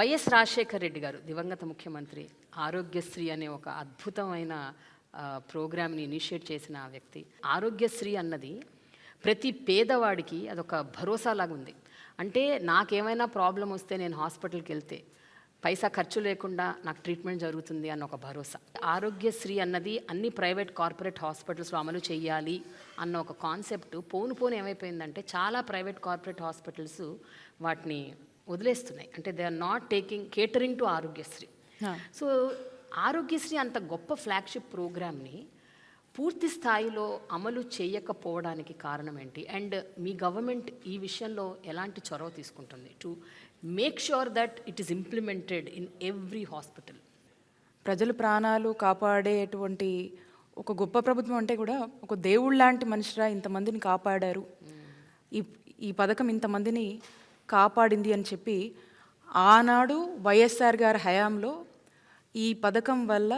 YS Rajasekhar Reddy గారు దివంగత ముఖ్యమంత్రి ఆరోగ్యశ్రీ అనే ఒక అద్భుతమైన ప్రోగ్రామ్ని ఇనిషియేట్ చేసిన ఆ వ్యక్తి. ఆరోగ్యశ్రీ అన్నది ప్రతి పేదవాడికి అదొక భరోసా లాగా ఉంది. అంటే నాకేమైనా ప్రాబ్లం వస్తే నేను హాస్పిటల్కి వెళ్తే పైసా ఖర్చు లేకుండా నాకు ట్రీట్మెంట్ జరుగుతుంది అన్న ఒక భరోసా. ఆరోగ్యశ్రీ అన్నది అన్ని ప్రైవేట్ కార్పొరేట్ హాస్పిటల్స్లో అమలు చేయాలి అన్న ఒక కాన్సెప్ట్ పోను పోను ఏమైపోయిందంటే చాలా ప్రైవేట్ కార్పొరేట్ హాస్పిటల్స్ వాటిని వదిలేస్తున్నాయి. అంటే they are not taking catering to Aarogyasri. So Aarogyasri అంత గొప్ప ఫ్లాగ్షిప్ ప్రోగ్రామ్ని పూర్తి స్థాయిలో అమలు చేయకపోవడానికి కారణం ఏంటి? అండ్ మీ గవర్నమెంట్ ఈ విషయంలో ఎలాంటి చొరవ తీసుకుంటుంది? To make sure that it is implemented in every hospital ప్రజల ప్రాణాలు కాపాడేటువంటి ఒక గొప్ప ప్రభుత్వం అంటే కూడా ఒక దేవుళ్ళ లాంటి మనిషిరా ఇంతమందిని కాపాడారు. ఈ ఈ పథకం ఇంతమందిని కాపాడింది అని చెప్పి ఆనాడు వైఎస్ఆర్ గారి హయాంలో ఈ పథకం వల్ల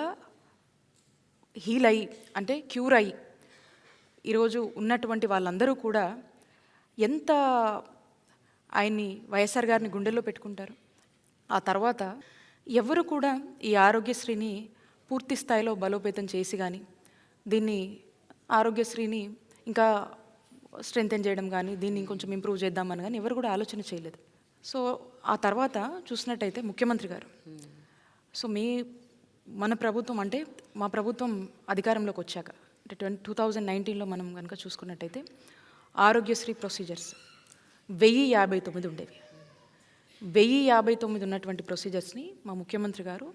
హీల్ అయ్యి అంటే క్యూర్ అయ్యి ఈరోజు ఉన్నటువంటి వాళ్ళందరూ కూడా ఎంత ఆయన్ని వైఎస్ఆర్ గారిని గుండెల్లో పెట్టుకుంటారు. ఆ తర్వాత ఎవరు కూడా ఈ ఆరోగ్యశ్రీని పూర్తి స్థాయిలో బలోపేతం చేసి కానీ దీన్ని ఆరోగ్యశ్రీని ఇంకా స్ట్రెంగ్తెన్ చేయడం కానీ దీన్ని ఇంకొంచెం ఇంప్రూవ్ చేద్దామని కానీ ఎవరు కూడా ఆలోచన చేయలేదు. సో ఆ తర్వాత చూసినట్టయితే ముఖ్యమంత్రి గారు. సో మీ మన ప్రభుత్వం అంటే మా ప్రభుత్వం అధికారంలోకి వచ్చాక అంటే ట్వంటీ టూ థౌజండ్ నైన్టీన్లో మనం కనుక చూసుకున్నట్టయితే ఆరోగ్యశ్రీ ప్రొసీజర్స్ వెయ్యి యాభై తొమ్మిది ఉండేవి. వెయ్యి యాభై తొమ్మిది ఉన్నటువంటి ప్రొసీజర్స్ని మా ముఖ్యమంత్రి గారు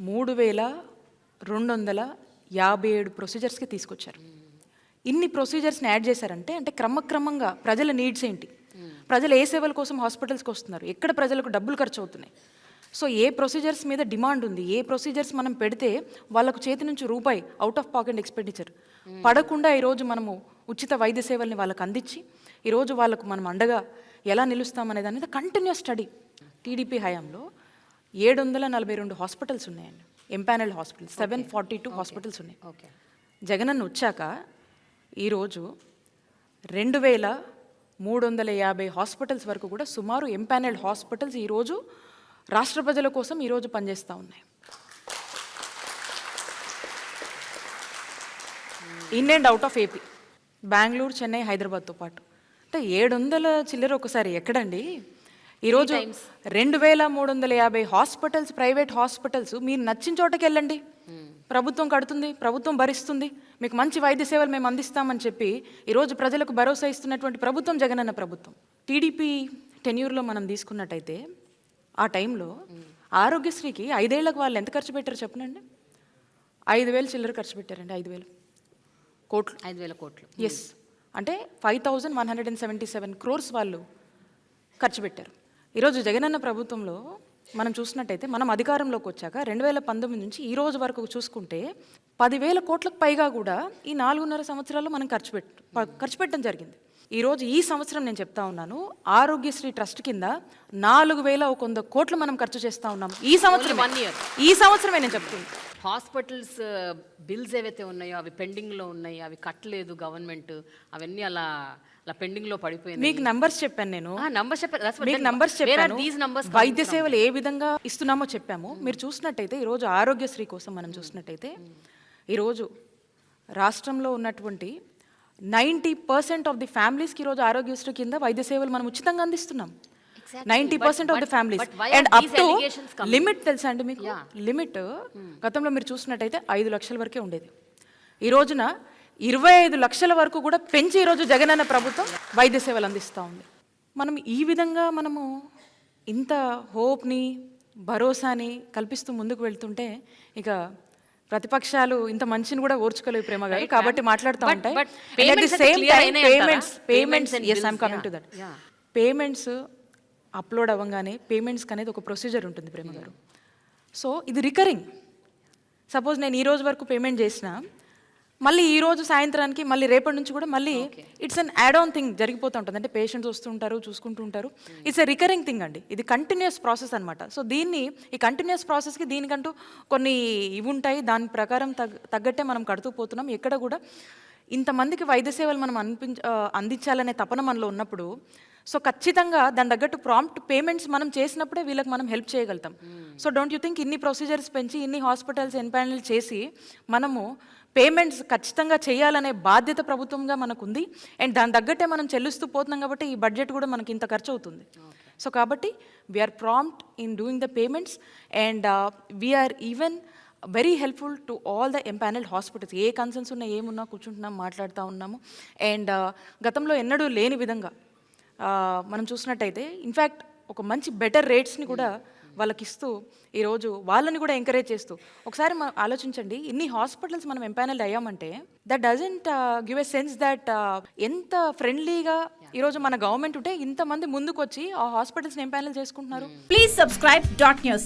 మూడు వేల రెండు వందల యాభై ఏడు ప్రొసీజర్స్కి తీసుకొచ్చారు. ఇన్ని ప్రొసీజర్స్ని యాడ్ చేశారంటే అంటే క్రమక్రమంగా ప్రజల నీడ్స్ ఏంటి? ప్రజలు ఏ సేవల కోసం హాస్పిటల్స్కి వస్తున్నారు? ఎక్కడ ప్రజలకు డబ్బులు ఖర్చు అవుతున్నాయి సో ఏ ప్రొసీజర్స్ మీద డిమాండ్ ఉంది? ఏ ప్రొసీజర్స్ మనం పెడితే వాళ్ళకు చేతి నుంచి రూపాయి అవుట్ ఆఫ్ పాకెట్ ఎక్స్పెండిచర్ పడకుండా ఈరోజు మనము ఉచిత వైద్య సేవల్ని వాళ్ళకి అందించి ఈరోజు వాళ్ళకు మనం అండగా ఎలా నిలుస్తామనే దాని మీద కంటిన్యూస్ స్టడీ టీడీపీ హయాంలో ఏడు వందల నలభై రెండు హాస్పిటల్స్ ఉన్నాయండి empanel hospitals seven forty two hospitals ఉన్నాయి. ఓకే జగనన్న వచ్చాక ఈరోజు రెండు వేల మూడు వందల యాభై హాస్పిటల్స్ వరకు కూడా సుమారు ఎంపానల్డ్ హాస్పిటల్స్ ఈరోజు రాష్ట్ర ప్రజల కోసం ఈరోజు పనిచేస్తూ ఉన్నాయి. In and out of AP. Bengaluru Chennai హైదరాబాద్తో పాటు. అంటే ఏడు వందల చిల్లర ఒకసారి ఎక్కడండి? ఈరోజు రెండు వేల మూడు వందల యాభై హాస్పిటల్స్ ప్రైవేట్ హాస్పిటల్స్ మీరు నచ్చిన చోటకి వెళ్ళండి ప్రభుత్వం కడుతుంది ప్రభుత్వం భరిస్తుంది మీకు మంచి వైద్య సేవలు మేము అందిస్తామని చెప్పి ఈరోజు ప్రజలకు భరోసా ఇస్తున్నటువంటి ప్రభుత్వం జగనన్న ప్రభుత్వం. టీడీపీ టెన్యూర్లో మనం తీసుకున్నట్టయితే ఆ టైంలో ఆరోగ్యశ్రీకి ఐదేళ్ళకు వాళ్ళు ఎంత ఖర్చు పెట్టారు చెప్పనండి? ఐదు వేలు చిల్లర ఖర్చు పెట్టారండి ఐదు వేలు. కోట్లు. ఐదు వేల కోట్లు. ఎస్ అంటే five thousand one hundred and seventy seven crores వాళ్ళు ఖర్చు పెట్టారు. ఈరోజు జగనన్న ప్రభుత్వంలో మనం చూసినట్టయితే మనం అధికారంలోకి వచ్చాక రెండు వేల పంతొమ్మిది నుంచి ఈ రోజు వరకు చూసుకుంటే పదివేల కోట్లకు పైగా కూడా ఈ నాలుగున్నర సంవత్సరాల్లో మనం ఖర్చు పెట్ ప- ఖర్చు పెట్టడం జరిగింది. ఈరోజు ఈ సంవత్సరం నేను చెప్తా ఉన్నాను ఆరోగ్యశ్రీ ట్రస్ట్ కింద నాలుగు వేల ఒక వంద కోట్లు మనం ఖర్చు చేస్తా ఉన్నాం. ఈ సంవత్సరం. ఈ సంవత్సరమే నేను చెప్తుంది హాస్పిటల్స్ బిల్స్ ఏవైతే ఉన్నాయో అవి పెండింగ్లో ఉన్నాయి అవి కట్టలేదు గవర్నమెంట్ అవన్నీ అలా అలా పెండింగ్లో పడిపోయినాయి. మీకు నంబర్స్ చెప్పాను నేను. నంబర్ చెప్పారు That's what మీకు నంబర్స్ చెప్పాను. these numbers వైద్య సేవలు ఏ విధంగా ఇస్తున్నామో చెప్పాము. మీరు చూసినట్టయితే ఈరోజు ఆరోగ్యశ్రీ కోసం మనం చూసినట్టయితే ఈరోజు రాష్ట్రంలో ఉన్నటువంటి నైంటీ పర్సెంట్ ఆఫ్ ది ఫ్యామిలీస్కి ఈరోజు ఆరోగ్యశ్రీ కింద వైద్య సేవలు మనం ఉచితంగా అందిస్తున్నాం. Ninety percent of the families and up to? Limit తెలుసా అండి మీకు? లిమిట్ గతంలో మీరు చూసినట్టయితే ఐదు లక్షల వరకే ఉండేది. ఈ రోజున ఇరవై ఐదు లక్షల వరకు కూడా పెంచి ఈరోజు జగనన్న ప్రభుత్వం వైద్య సేవలు అందిస్తూ ఉంది. మనం ఈ విధంగా మనము ఇంత హోప్ని భరోసాని కల్పిస్తూ ముందుకు వెళ్తుంటే ఇక ప్రతిపక్షాలు ఇంత మంచిని కూడా ఓర్చుకోలేవు ప్రేమ గారు. కాబట్టి మాట్లాడుతూ ఉంటాయి? Payments payments. పేమెంట్స్ అప్లోడ్ అవ్వగానే పేమెంట్స్కి అనేది ఒక ప్రొసీజర్ ఉంటుంది ప్రేమ గారు సో ఇది రికరింగ్ సపోజ్ నేను ఈ రోజు వరకు పేమెంట్ చేసిన మళ్ళీ ఈ రోజు సాయంత్రానికి మళ్ళీ రేపటి నుంచి కూడా మళ్ళీ it's an add on thing జరిగిపోతూ ఉంటుంది. అంటే పేషెంట్స్ వస్తుంటారు చూసుకుంటూ ఉంటారు. ఇట్స్ ఎ రికరింగ్ థింగ్ అండి. ఇది కంటిన్యూస్ ప్రాసెస్ అనమాట సో దీన్ని ఈ కంటిన్యూస్ ప్రాసెస్కి దీనికంటూ కొన్ని ఇవి ఉంటాయి. దాని ప్రకారం తగ్గ తగ్గట్టే మనం కడుతూ పోతున్నాం. ఎక్కడ కూడా ఇంతమందికి వైద్య సేవలు మనం అనిపించ అందించాలనే తపన మనలో ఉన్నప్పుడు సో ఖచ్చితంగా దాని తగ్గట్టు ప్రాంప్ట్ పేమెంట్స్ మనం చేసినప్పుడే వీళ్ళకి మనం హెల్ప్ చేయగలుగుతాం. సో డోంట్ యూ థింక్ ఇన్ని ప్రొసీజర్స్ పెంచి ఇన్ని హాస్పిటల్స్ ఎన్పానల్ చేసి మనము పేమెంట్స్ ఖచ్చితంగా చేయాలనే బాధ్యత ప్రభుత్వంగా మనకు ఉంది అండ్ దాని తగ్గట్టే మనం చెల్లిస్తూ పోతున్నాం కాబట్టి ఈ బడ్జెట్ కూడా మనకి ఇంత ఖర్చు అవుతుంది సో కాబట్టి we're prompt in doing the payments and we're even very helpful to all the empanelled hospitals A concerns ఉన్నా ఏమున్నా కూర్చుంటున్నాం మాట్లాడుతూ ఉన్నాము. అండ్ గతంలో ఎన్నడూ లేని విధంగా uh, మనం చూసినట్టయితే ఇన్ఫ్యాక్ట్ ఒక మంచి బెటర్ రేట్స్ని కూడా వాళ్ళకి ఇస్తూ ఈరోజు వాళ్ళని కూడా ఎంకరేజ్ చేస్తూ. ఒకసారి మనం ఆలోచించండి ఇన్ని హాస్పిటల్స్ మనం empanel అయ్యామంటే that doesn't give a sense that uh, ఎంత ఫ్రెండ్లీగా ఈరోజు మన గవర్నమెంట్ ఉంటే ఇంతమంది ముందుకు వచ్చి ఆ హాస్పిటల్స్ని ఎంపానల్ చేసుకుంటున్నారు. Please subscribe dot news.